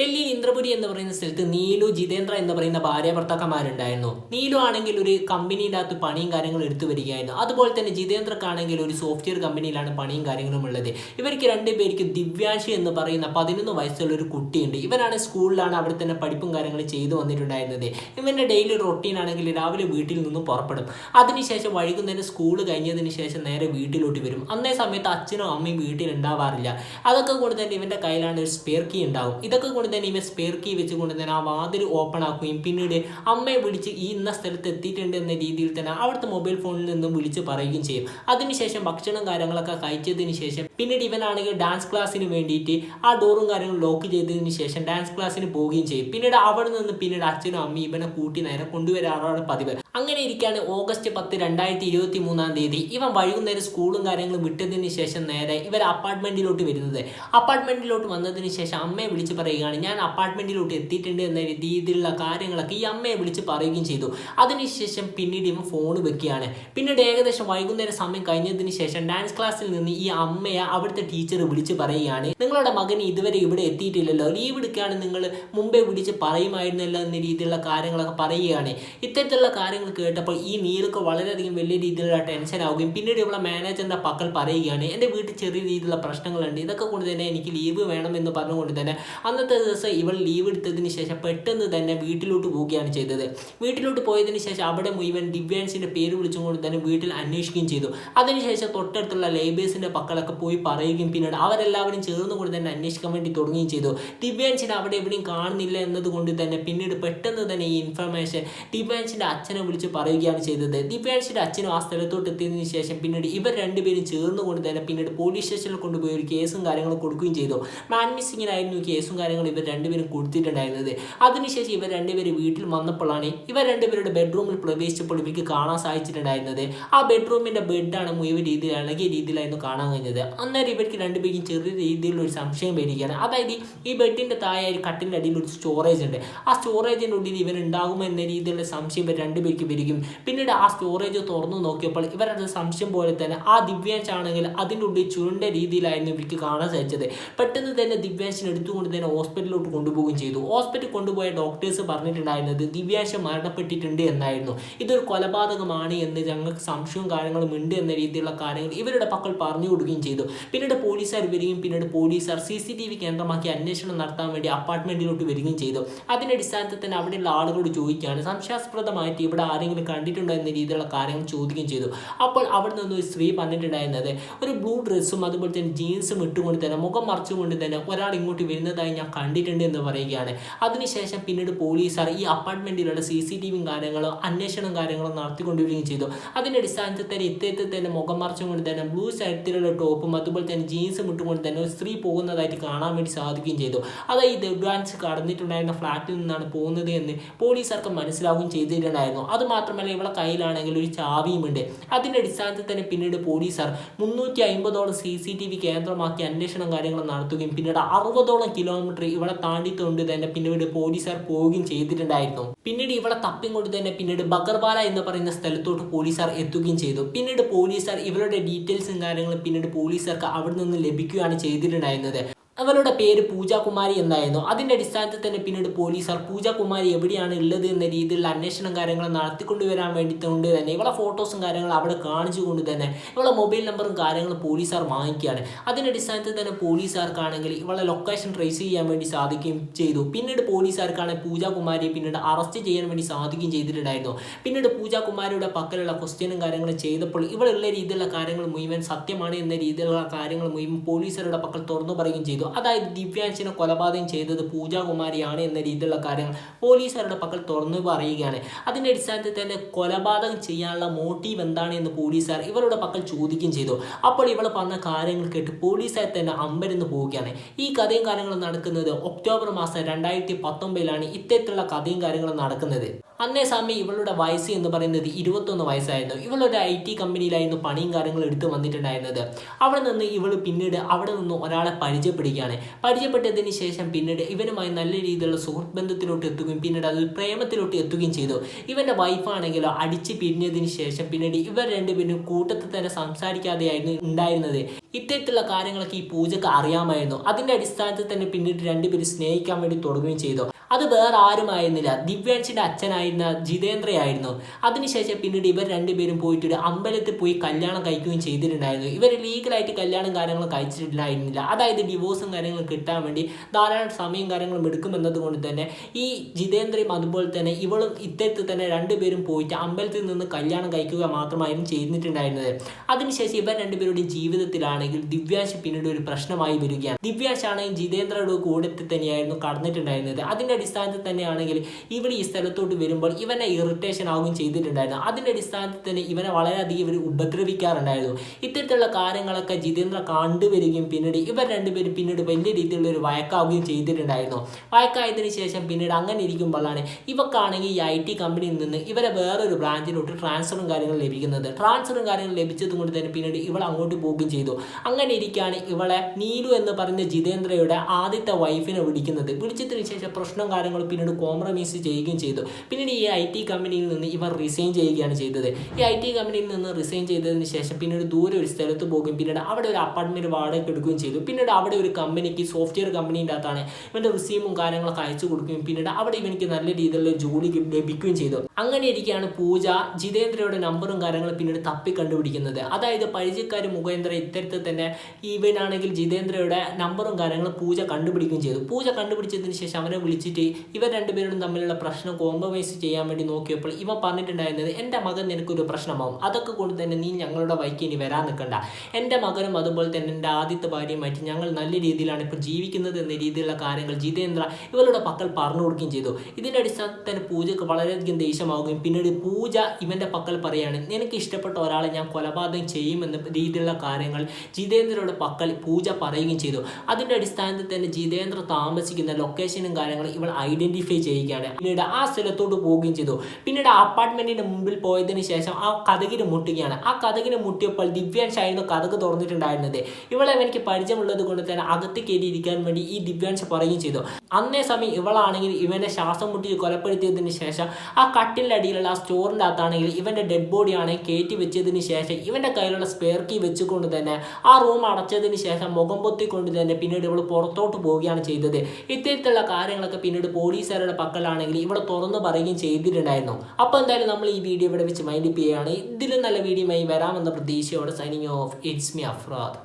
ഡൽഹിയിൽ ഇന്ദ്രപുരി എന്ന് പറയുന്ന സ്ഥലത്ത് നീലു ജിതേന്ദ്ര എന്ന് പറയുന്ന ഭാര്യ ഭർത്താക്കന്മാരുണ്ടായിരുന്നു നീലു ആണെങ്കിൽ ഒരു കമ്പനിയിലകത്ത് പണിയും കാര്യങ്ങളും എടുത്തു വരികയായിരുന്നു. അതുപോലെ തന്നെ ജിതേന്ദ്രക്കാണെങ്കിൽ ഒരു സോഫ്റ്റ്വെയർ കമ്പനിയിലാണ് പണിയും കാര്യങ്ങളും ഉള്ളത്. ഇവർക്ക് രണ്ടുപേർക്ക് ദിവ്യാൻഷി എന്ന് പറയുന്ന പതിനൊന്ന് വയസ്സുള്ള ഒരു കുട്ടിയുണ്ട്. ഇവനാണ് സ്കൂളിലാണ് അവിടെ തന്നെ പഠിപ്പും കാര്യങ്ങളും ചെയ്തു വന്നിട്ടുണ്ടായിരുന്നത്. ഇവന്റെ ഡെയിലി റൊട്ടീൻ ആണെങ്കിൽ രാവിലെ വീട്ടിൽ നിന്നും പുറപ്പെടും. അതിനുശേഷം വൈകുന്നേരം സ്കൂൾ കഴിഞ്ഞതിന് ശേഷം നേരെ വീട്ടിലോട്ട് വരും. അന്നേ സമയത്ത് അച്ഛനും അമ്മയും വീട്ടിൽ ഉണ്ടാവാറില്ല അതൊക്കെ കൊണ്ട് തന്നെ ഇവന്റെ കയ്യിലാണ് ഒരു സ്പെയർ കീ ഉണ്ടാവും. ഇതൊക്കെ കൊണ്ട് തന്നെ ഇവൻ സ്പെയർ കീ വെച്ചുകൊണ്ട് തന്നെ ആ വാതിൽ ഓപ്പൺ ആക്കുകയും പിന്നീട് അമ്മയെ വിളിച്ച് ഈ ഇന്ന സ്ഥലത്ത് എത്തിയിട്ടുണ്ട് എന്ന രീതിയിൽ തന്നെ അവിടുത്തെ മൊബൈൽ ഫോണിൽ നിന്നും വിളിച്ച് പറയുകയും ചെയ്യും. അതിനുശേഷം ഭക്ഷണം കാര്യങ്ങളൊക്കെ കഴിച്ചതിന് ശേഷം പിന്നീട് ഇവനാണെങ്കിൽ ഡാൻസ് ക്ലാസ്സിന് വേണ്ടിയിട്ട് ആ ഡോറും കാര്യങ്ങളും ലോക്ക് ചെയ്തതിന് ശേഷം ഡാൻസ് ക്ലാസ്സിന് പോവുകയും ചെയ്യും. പിന്നീട് അവിടെ നിന്ന് പിന്നീട് അച്ഛനും അമ്മയും ഇവനെ കൂട്ടി നേരെ കൊണ്ടുവരാറാണ് പതിവ്. അങ്ങനെ ഇരിക്കുകയാണ് ഓഗസ്റ്റ് പത്ത് രണ്ടായിരത്തി ഇരുപത്തി മൂന്നാം തീയതി. ഇവൻ വൈകുന്നേരം സ്കൂളും കാര്യങ്ങളും വിട്ടതിന് ശേഷം നേരെ ഇവർ അപ്പാർട്ട്മെന്റിലോട്ട് വരുന്നത്. അപ്പാർട്ട്മെന്റിലോട്ട് വന്നതിന് ശേഷം അമ്മയെ വിളിച്ച് പറയുകയാണ് ഞാൻ അപ്പാർട്ട്മെന്റിലോട്ട് എത്തിയിട്ടുണ്ട് എന്ന രീതിയിലുള്ള കാര്യങ്ങളൊക്കെ ഈ അമ്മയെ വിളിച്ച് പറയുകയും ചെയ്തു. അതിനുശേഷം പിന്നീട് ഇവൻ ഫോൺ വെക്കുകയാണ്. പിന്നീട് ഏകദേശം വൈകുന്നേരം സമയം കഴിഞ്ഞതിന് ശേഷം ഡാൻസ് ക്ലാസ്സിൽ നിന്ന് ഈ അമ്മയെ അവിടുത്തെ ടീച്ചർ വിളിച്ച് പറയുകയാണ്. നിങ്ങളുടെ മകൻ ഇതുവരെ ഇവിടെ എത്തിയിട്ടില്ലല്ലോ. ലീവ് എടുക്കുകയാണ് നിങ്ങൾ. മുമ്പേ വിളിച്ച് പറയുമായിരുന്നല്ലോ എന്ന രീതിയിലുള്ള കാര്യങ്ങളൊക്കെ പറയുകയാണ്. ഇത്തരത്തിലുള്ള കാര്യങ്ങൾ കേട്ടപ്പോൾ ഈ നീലക്ക് വളരെയധികം വലിയ രീതിയിലുള്ള ടെൻഷൻ ആവുകയും പിന്നീട് ഇവിടെ മാനേജറിന്റെ പക്കൽ പറയുകയാണ് എന്റെ വീട്ടിൽ ചെറിയ രീതിയിലുള്ള പ്രശ്നങ്ങളുണ്ട്. ഇതൊക്കെ കൊണ്ട് തന്നെ എനിക്ക് ലീവ് വേണമെന്ന് പറഞ്ഞുകൊണ്ട് തന്നെ അന്നത്തെ ദിവസം ഇവൾ ലീവ് എടുത്തതിന് ശേഷം പെട്ടെന്ന് തന്നെ വീട്ടിലോട്ട് പോവുകയാണ് ചെയ്തത്. വീട്ടിലോട്ട് പോയതിന് ശേഷം അവിടെ മുഴുവൻ ദിവ്യാൻസിന്റെ പേര് വിളിച്ചുകൊണ്ട് തന്നെ വീട്ടിൽ അന്വേഷിക്കുകയും ചെയ്തു. അതിനുശേഷം തൊട്ടടുത്തുള്ള ലേബേഴ്സിന്റെ പക്കളൊക്കെ പോയി പറയുകയും പിന്നീട് അവരെല്ലാവരും ചേർന്ന് കൊണ്ട് തന്നെ അന്വേഷിക്കാൻ വേണ്ടി തുടങ്ങുകയും ചെയ്തു. ദിവ്യാൻസിനെ അവിടെ എവിടെയും കാണുന്നില്ല എന്നതുകൊണ്ട് തന്നെ പിന്നീട് പെട്ടെന്ന് തന്നെ ഈ ഇൻഫർമേഷൻ ദിവ്യാൻസിന്റെ അച്ഛനെ വിളിച്ച് പറയുകയാണ് ചെയ്തത്. ദിവ്യാൻസിന്റെ അച്ഛനും ആ സ്ഥലത്തോട്ട് എത്തിയതിനു ശേഷം പിന്നീട് ഇവർ രണ്ടുപേരും ചേർന്ന് കൊണ്ട് തന്നെ പിന്നീട് പോലീസ് സ്റ്റേഷനിൽ കൊണ്ടുപോയി ഒരു കേസും കാര്യങ്ങളും കൊടുക്കുകയും ചെയ്തു. മാൻ മിസ്സിങ്ങിനായിരുന്നു കേസും കാര്യങ്ങളും ഇവർ രണ്ടുപേരും കൊടുത്തിട്ടുണ്ടായിരുന്നത്. അതിനുശേഷം ഇവർ രണ്ടുപേരും വീട്ടിൽ വന്നപ്പോഴാണ് ഇവർ രണ്ടുപേരുടെ ബെഡ്റൂമിൽ പ്രവേശിച്ചപ്പോൾ ഇവർക്ക് കാണാൻ സാധിച്ചിട്ടുണ്ടായിരുന്നത്. ആ ബെഡ്റൂമിന്റെ ബെഡാണ് മുഴുവൻ രീതിയിൽ ഇളകിയ രീതിയിലായിരുന്നു കാണാൻ കഴിഞ്ഞത്. അന്നേരം ഇവർക്ക് രണ്ടുപേരും ചെറിയ രീതിയിലുള്ള ഒരു സംശയം വരികയാണ്. അതായത് ഈ ബെഡിന്റെ താഴെ ഒരു കട്ടിന്റെ അടിയിൽ ഒരു സ്റ്റോറേജ് ഉണ്ട്. ആ സ്റ്റോറേജിന്റെ ഉള്ളിൽ ഇവർ ഉണ്ടാകുമോ എന്ന രീതിയിലുള്ള സംശയം ഇവർ രണ്ടുപേർക്ക് വരികയും പിന്നീട് ആ സ്റ്റോറേജ് തുറന്നു നോക്കിയപ്പോൾ ഇവരുടെ സംശയം പോലെ തന്നെ ആ ദിവ്യാൻസ് ആണെങ്കിൽ അതിന്റെ ഉള്ളിൽ ചുരുണ്ട രീതിയിലായിരുന്നു ഇവർക്ക് കാണാൻ സാധിച്ചത്. പെട്ടെന്ന് തന്നെ ദിവ്യാൻസിനെ എടുത്തുകൊണ്ട് തന്നെ ഹോസ്പിറ്റലിലോട്ട് കൊണ്ടുപോവുകയും ചെയ്തു. ഹോസ്പിറ്റലിൽ കൊണ്ടുപോയ ഡോക്ടേഴ്സ് പറഞ്ഞിട്ടുണ്ടായിരുന്നത് ദിവ്യാശ മരണപ്പെട്ടിട്ടുണ്ട് എന്നായിരുന്നു. ഇതൊരു കൊലപാതകമാണ് എന്ന് ഞങ്ങൾക്ക് സംശയവും കാര്യങ്ങളും ഉണ്ട് എന്ന രീതിയിലുള്ള കാര്യങ്ങൾ ഇവരുടെ പക്കൽ പറഞ്ഞു കൊടുക്കുകയും ചെയ്തു. പിന്നീട് പോലീസുകാർ വരികയും പിന്നീട് പോലീസുകാർ സി സി ടി വി കേന്ദ്രമാക്കി അന്വേഷണം നടത്താൻ വേണ്ടി അപ്പാർട്ട്മെന്റിലോട്ട് വരികയും ചെയ്തു. അതിന്റെ അടിസ്ഥാനത്തിൽ തന്നെ അവിടെയുള്ള ആളുകളോട് ചോദിക്കുകയാണ് സംശയാസ്പദമായിട്ട് ഇവിടെ ആരെങ്കിലും കണ്ടിട്ടുണ്ടോ എന്ന രീതിയിലുള്ള കാര്യങ്ങൾ ചോദിക്കുകയും ചെയ്തു. അപ്പോൾ അവിടെ നിന്ന് ഒരു സ്ത്രീ പറഞ്ഞിട്ടുണ്ടായിരുന്നത് ഒരു ബ്ലൂ ഡ്രസ്സും അതുപോലെ തന്നെ ജീൻസും ഇട്ടുകൊണ്ട് തന്നെ മുഖം മറച്ചുകൊണ്ട് തന്നെ ഒരാൾ ഇങ്ങോട്ട് വരുന്നതായി ഞാൻ കണ്ടിട്ടുണ്ട് എന്ന് പറയുകയാണ്. അതിനുശേഷം പിന്നീട് പോലീസുകാർ ഈ അപ്പാർട്ട്മെന്റിലുള്ള സി സി ടി വിയും കാര്യങ്ങളും അന്വേഷണം കാര്യങ്ങളും നടത്തിക്കൊണ്ടിരിക്കുകയും ചെയ്തു. അതിന്റെ അടിസ്ഥാനത്തിൽ തന്നെ ഇത്തരത്തിൽ തന്നെ മുഖം മറച്ചുകൊണ്ട് തന്നെ ബ്ലൂ സൈഡിലുള്ള ടോപ്പും അതുപോലെ തന്നെ ജീൻസും ഇട്ടുകൊണ്ട് തന്നെ ഒരു സ്ത്രീ പോകുന്നതായിട്ട് കാണാൻ വേണ്ടി സാധിക്കുകയും ചെയ്തു. അതായത് അഡ്വാൻസ് കടന്നിട്ടുണ്ടായിരുന്ന ഫ്ലാറ്റിൽ നിന്നാണ് പോകുന്നത് എന്ന് പോലീസുകാർക്ക് മനസ്സിലാവുകയും ചെയ്തിട്ടുണ്ടായിരുന്നു. അത് മാത്രമല്ല ഇവളെ കയ്യിലാണെങ്കിൽ ഒരു ചാവിയും ഉണ്ട്. അതിന്റെ അടിസ്ഥാനത്തിൽ തന്നെ പിന്നീട് പോലീസുകാർ മുന്നൂറ്റി അമ്പതോളം സി സി ടി വി കേന്ദ്രമാക്കി അന്വേഷണം കാര്യങ്ങൾ നടത്തുകയും പിന്നീട് അറുപതോളം കിലോമീറ്റർ ഇവളെ താണ്ടിക്കൊണ്ട് തന്നെ. പിന്നീട് പോലീസുകാർ പോവുകയും ചെയ്തിട്ടുണ്ടായിരുന്നു. പിന്നീട് ഇവളെ തപ്പിയും കൊണ്ട് തന്നെ പിന്നീട് ബഗർവാല എന്ന് പറയുന്ന സ്ഥലത്തോട്ട് പോലീസുകാർ എത്തുകയും ചെയ്തു. പിന്നീട് പോലീസുകാർ ഇവളുടെ ഡീറ്റെയിൽസും കാര്യങ്ങളും പിന്നീട് പോലീസുകാർക്ക് അവിടെ നിന്ന് ലഭിക്കുകയാണ് ചെയ്തിട്ടുണ്ടായിരുന്നത്. അവളുടെ പേര് പൂജാകുമാരി എന്നായിരുന്നു. അതിന്റെ അടിസ്ഥാനത്തിൽ തന്നെ പിന്നീട് പോലീസുകാർ പൂജാകുമാരി എവിടെയാണ് ഉള്ളത് എന്ന രീതിയിലുള്ള അന്വേഷണം കാര്യങ്ങൾ നടത്തിക്കൊണ്ടുവരാൻ വേണ്ടിയിട്ടുണ്ട് തന്നെ. ഇവളെ ഫോട്ടോസും കാര്യങ്ങളും അവിടെ കാണിച്ചുകൊണ്ട് തന്നെ ഇവളെ മൊബൈൽ നമ്പറും കാര്യങ്ങളും പോലീസുകാർ വാങ്ങിക്കുകയാണ്. അതിന്റെ അടിസ്ഥാനത്തിൽ തന്നെ പോലീസുകാർക്കാണെങ്കിൽ ഇവളെ ലൊക്കേഷൻ ട്രേസ് ചെയ്യാൻ വേണ്ടി സാധിക്കുകയും ചെയ്തു. പിന്നീട് പോലീസുകാർക്കാണ് പൂജാകുമാരിയെ പിന്നീട് അറസ്റ്റ് ചെയ്യാൻ വേണ്ടി സാധിക്കുകയും ചെയ്തിട്ടുണ്ടായിരുന്നു. പിന്നീട് പൂജാകുമാരിയുടെ പക്കലുള്ള ക്വസ്റ്റ്യനും കാര്യങ്ങളും ചെയ്തപ്പോൾ ഇവളുള്ള രീതിയിലുള്ള കാര്യങ്ങൾ മുഴുവൻ സത്യമാണ് എന്ന രീതിയിലുള്ള കാര്യങ്ങൾ മുഴുവൻ പോലീസുകാരുടെ പക്കൽ തുറന്നു പറയുകയും ചെയ്തു. അതായത് ദിവ്യാൻസിനെ കൊലപാതകം ചെയ്തത് പൂജാകുമാരിയാണ് എന്ന രീതിയിലുള്ള കാര്യങ്ങൾ പോലീസുകാരുടെ പക്കൽ തുറന്നു പറയുകയാണ്. അതിന്റെ അടിസ്ഥാനത്തിൽ തന്നെ കൊലപാതകം ചെയ്യാനുള്ള മോട്ടീവ് എന്താണ് എന്ന് പോലീസുകാർ ഇവരുടെ പക്കൽ ചോദിക്കുകയും ചെയ്തു. അപ്പോൾ ഇവൾ പറഞ്ഞ കാര്യങ്ങൾ കേട്ട് പോലീസുകാർ തന്നെ അമ്പരന്ന് പോവുകയാണ്. ഈ കഥയും കാര്യങ്ങളും നടക്കുന്നത് ഒക്ടോബർ മാസം രണ്ടായിരത്തി പത്തൊമ്പതിലാണ് ഇത്തരത്തിലുള്ള കഥയും കാര്യങ്ങളും നടക്കുന്നത്. അന്നേ സമയം ഇവളുടെ വയസ്സ് എന്ന് പറയുന്നത് ഇരുപത്തൊന്ന് വയസ്സായിരുന്നു. ഇവളൊരു ഐ ടി കമ്പനിയിലായിരുന്നു പണിയും കാര്യങ്ങളും എടുത്തു വന്നിട്ടുണ്ടായിരുന്നത്. അവിടെ നിന്ന് ഇവൾ പിന്നീട് അവിടെ നിന്ന് ഒരാളെ പരിചയപ്പെടുകയാണ്. പരിചയപ്പെട്ടതിന് ശേഷം പിന്നീട് ഇവനുമായി നല്ല രീതിയിലുള്ള സുഹൃത്ത് ബന്ധത്തിലോട്ട് എത്തുകയും പിന്നീട് അത് പ്രേമത്തിലോട്ട് എത്തുകയും ചെയ്തു. ഇവന്റെ വൈഫാണെങ്കിലോ അടിച്ച് പിരിഞ്ഞതിന് ശേഷം പിന്നീട് ഇവർ രണ്ടുപേരും കൂട്ടത്തിൽ തന്നെ സംസാരിക്കാതെയായിരുന്നു ഉണ്ടായിരുന്നത്. ഇത്തരത്തിലുള്ള കാര്യങ്ങളൊക്കെ ഈ പൂജക്ക് അറിയാമായിരുന്നു. അതിന്റെ അടിസ്ഥാനത്തിൽ തന്നെ പിന്നീട് രണ്ടുപേരും സ്നേഹിക്കാൻ വേണ്ടി തുടങ്ങുകയും ചെയ്തു. അത് വേറെ ആരുമായിരുന്നില്ല. ദിവ്യാൻഷിന്റെ അച്ഛനായിരുന്ന ജിതേന്ദ്രയായിരുന്നു. അതിനുശേഷം പിന്നീട് ഇവർ രണ്ടുപേരും പോയിട്ട് ഒരു അമ്പലത്തിൽ പോയി കല്യാണം കഴിക്കുകയും ചെയ്തിട്ടുണ്ടായിരുന്നു. ഇവർ ലീഗലായിട്ട് കല്യാണം കാര്യങ്ങളും കഴിച്ചിട്ടുണ്ടായിരുന്നില്ല. അതായത് ഡിവോഴ്സും കാര്യങ്ങളും കിട്ടാൻ വേണ്ടി ധാരാളം സമയം കാര്യങ്ങളും എടുക്കുമെന്നത് കൊണ്ട് തന്നെ ഈ ജിതേന്ദ്രയും അതുപോലെ തന്നെ ഇവളും ഇത്തരത്തിൽ തന്നെ രണ്ടുപേരും പോയിട്ട് അമ്പലത്തിൽ നിന്ന് കല്യാണം കഴിക്കുക മാത്രമായിരുന്നു ചെയ്തിട്ടുണ്ടായിരുന്നത്. അതിനുശേഷം ഇവർ രണ്ടുപേരുടെയും ജീവിതത്തിലാണെങ്കിൽ ദിവ്യാശ് പിന്നീട് ഒരു പ്രശ്നമായി വരികയാണ്. ദിവ്യാശ് ആണെങ്കിൽ ജിതേന്ദ്രയുടെ കൂടത്തിൽ തന്നെയായിരുന്നു കടന്നിട്ടുണ്ടായിരുന്നത്. അതിന്റെ അടിസ്ഥാനത്തിൽ തന്നെയാണെങ്കിൽ ഇവൻ ഈ സ്ഥലത്തോട്ട് വരുമ്പോൾ ഇവനെ ഇറിറ്റേഷൻ ആവുകയും ചെയ്തിട്ടുണ്ടായിരുന്നു. അതിന്റെ അടിസ്ഥാനത്തിൽ തന്നെ ഇവനെ വളരെയധികം ഇവർ ഉപദ്രവിക്കാറുണ്ടായിരുന്നു. ഇത്തരത്തിലുള്ള കാര്യങ്ങളൊക്കെ ജിതേന്ദ്ര കണ്ടുവരികയും പിന്നീട് ഇവർ രണ്ടുപേരും പിന്നീട് വലിയ രീതിയിലുള്ള ഒരു വഴക്കാവുകയും ചെയ്തിട്ടുണ്ടായിരുന്നു. വഴക്കായതിനു ശേഷം പിന്നീട് അങ്ങനെ ഇരിക്കുമ്പോഴാണ് ഇവക്കാണെങ്കിൽ ഈ ഐ ടി കമ്പനിയിൽ നിന്ന് ഇവരെ വേറൊരു ബ്രാഞ്ചിലോട്ട് ട്രാൻസ്ഫറും കാര്യങ്ങളും ലഭിക്കുന്നത്. ട്രാൻസ്ഫറും കാര്യങ്ങളും ലഭിച്ചത് കൊണ്ട് തന്നെ പിന്നീട് ഇവൾ അങ്ങോട്ട് പോവുകയും ചെയ്തു. അങ്ങനെ ഇരിക്കുകയാണ് ഇവളെ നീലു എന്ന് പറഞ്ഞ ജിതേന്ദ്രയുടെ ആദ്യത്തെ വൈഫിനെ വിളിക്കുന്നത്. വിളിച്ചതിന് ശേഷം പ്രശ്നം കാര്യങ്ങളും പിന്നീട് കോംപ്രമൈസ് ചെയ്യുകയും ചെയ്തു. പിന്നീട് ഈ ഐ ടി കമ്പനിയിൽ നിന്ന് ഇവർ റിസൈൻ ചെയ്യുകയാണ് ചെയ്തത്. ഈ ഐ ടി കമ്പനിയിൽ നിന്ന് റിസൈൻ ചെയ്തതിന് ശേഷം പിന്നീട് ദൂരെ ഒരു സ്ഥലത്ത് പോകുകയും പിന്നീട് അവിടെ ഒരു അപ്പാർട്ട്മെന്റ് വാടകയ്ക്ക് എടുക്കുകയും ചെയ്തു. പിന്നീട് അവിടെ ഒരു കമ്പനിക്ക് സോഫ്റ്റ്വെയർ കമ്പനീന്റെ അകത്താണ് ഇവന്റെ റിസീമും കാര്യങ്ങളൊക്കെ അയച്ചു കൊടുക്കുകയും പിന്നീട് അവിടെ ഇവനിക്ക് നല്ല രീതിയിലുള്ള ജോലി ലഭിക്കുകയും ചെയ്തു. അങ്ങനെ ഇരിക്കുകയാണ് പൂജ. ജിതേന്ദ്രയുടെ നമ്പറും കാര്യങ്ങളും പിന്നീട് തപ്പി കണ്ടുപിടിക്കുന്നത്. അതായത് പരിചയക്കാർ മുഖേന്ദ്ര ഇത്തരത്തിൽ തന്നെ ഇവനാണെങ്കിൽ ജിതേന്ദ്രയുടെ നമ്പറും കാര്യങ്ങളും പൂജ കണ്ടുപിടിക്കുകയും ചെയ്തു. പൂജ കണ്ടുപിടിച്ചതിന് ശേഷം അവനെ വിളിച്ചിട്ട് ഇവർ രണ്ടുപേരും തമ്മിലുള്ള പ്രശ്നം കോംപ്രമൈസ് ചെയ്യാൻ വേണ്ടി നോക്കിയപ്പോൾ ഇവ പറഞ്ഞിട്ടുണ്ടായിരുന്നത് എന്റെ മകൻ നിനക്കൊരു പ്രശ്നമാവും. അതൊക്കെ കൊണ്ട് തന്നെ നീ ഞങ്ങളുടെ വൈക്ക് ഇനി വരാൻ നിൽക്കണ്ട. എന്റെ മകനും അതുപോലെ തന്നെ എന്റെ ആദ്യത്തെ ഭാര്യയുമായിട്ട് ഞങ്ങൾ നല്ല രീതിയിലാണ് ഇപ്പോൾ ജീവിക്കുന്നത് എന്ന രീതിയിലുള്ള കാര്യങ്ങൾ ജിതേന്ദ്ര ഇവരുടെ പക്കൽ പറഞ്ഞു കൊടുക്കുകയും ചെയ്തു. ഇതിന്റെ അടിസ്ഥാനത്തിൽ തന്നെ പൂജക്ക് വളരെയധികം ദേഷ്യമാവുകയും പിന്നീട് പൂജ ഇവന്റെ പക്കൽ പറയുകയാണ് നിനക്ക് ഇഷ്ടപ്പെട്ട ഒരാളെ ഞാൻ കൊലപാതകം ചെയ്യുമെന്ന രീതിയിലുള്ള കാര്യങ്ങൾ ജിതേന്ദ്രയുടെ പക്കൽ പൂജ പറയുകയും ചെയ്തു. അതിന്റെ അടിസ്ഥാനത്തിൽ തന്നെ ജിതേന്ദ്ര താമസിക്കുന്ന ലൊക്കേഷനും കാര്യങ്ങളും ഇവൾ ഐഡന്റിഫൈ ചെയ്യുകയാണ്. പിന്നീട് ആ സ്ഥലത്തോട്ട് പോവുകയും ചെയ്തു. പിന്നീട് അപ്പാർട്ട്മെന്റിന്റെ മുമ്പിൽ പോയതിന് ശേഷം ആ കഥകിന് മുട്ടുകയാണ്. ആ കഥകിന് മുട്ടിയപ്പോൾ ദിവ്യാൻഷ് ആയിരുന്നു കഥക് തുറന്നിട്ടുണ്ടായിരുന്നത്. ഇവളെ എനിക്ക് പരിചയമുള്ളത് കൊണ്ട് തന്നെ അകത്ത് കയറിയിരിക്കാൻ വേണ്ടി ഈ ദിവ്യാൻഷ് പറയുകയും ചെയ്തു. അന്നേ സമയം ഇവളാണെങ്കിൽ ഇവന്റെ ശ്വാസം മുട്ടി കൊലപ്പെടുത്തിയതിന് ശേഷം ആ കട്ടിലിന്റെ അടിയിലുള്ള ആ സ്റ്റോറിന്റെ അകത്താണെങ്കിൽ ഇവന്റെ ഡെഡ് ബോഡിയാണ് കയറ്റി വെച്ചതിന് ശേഷം ഇവന്റെ കയ്യിലുള്ള സ്പെയർ കീ വെച്ചുകൊണ്ട് തന്നെ ആ റൂം അടച്ചതിന് ശേഷം മുഖം പൊത്തിക്കൊണ്ട് തന്നെ പിന്നീട് ഇവൾ പുറത്തോട്ട് പോവുകയാണ് ചെയ്തത്. ഇത്തരത്തിലുള്ള കാര്യങ്ങളൊക്കെ പിന്നീട് പോലീസുകാരുടെ പക്കലാണെങ്കിൽ ഇവിടെ തുറന്ന് പറയുകയും ചെയ്തിട്ടുണ്ടായിരുന്നു. അപ്പോൾ എന്തായാലും നമ്മൾ ഈ വീഡിയോ ഇവിടെ വെച്ച് മൈൻഡ് ചെയ്യുകയാണ്. ഇതിലും നല്ല വീഡിയോയുമായി വരാമെന്ന പ്രതീക്ഷയോടെ signing off it's me Afrad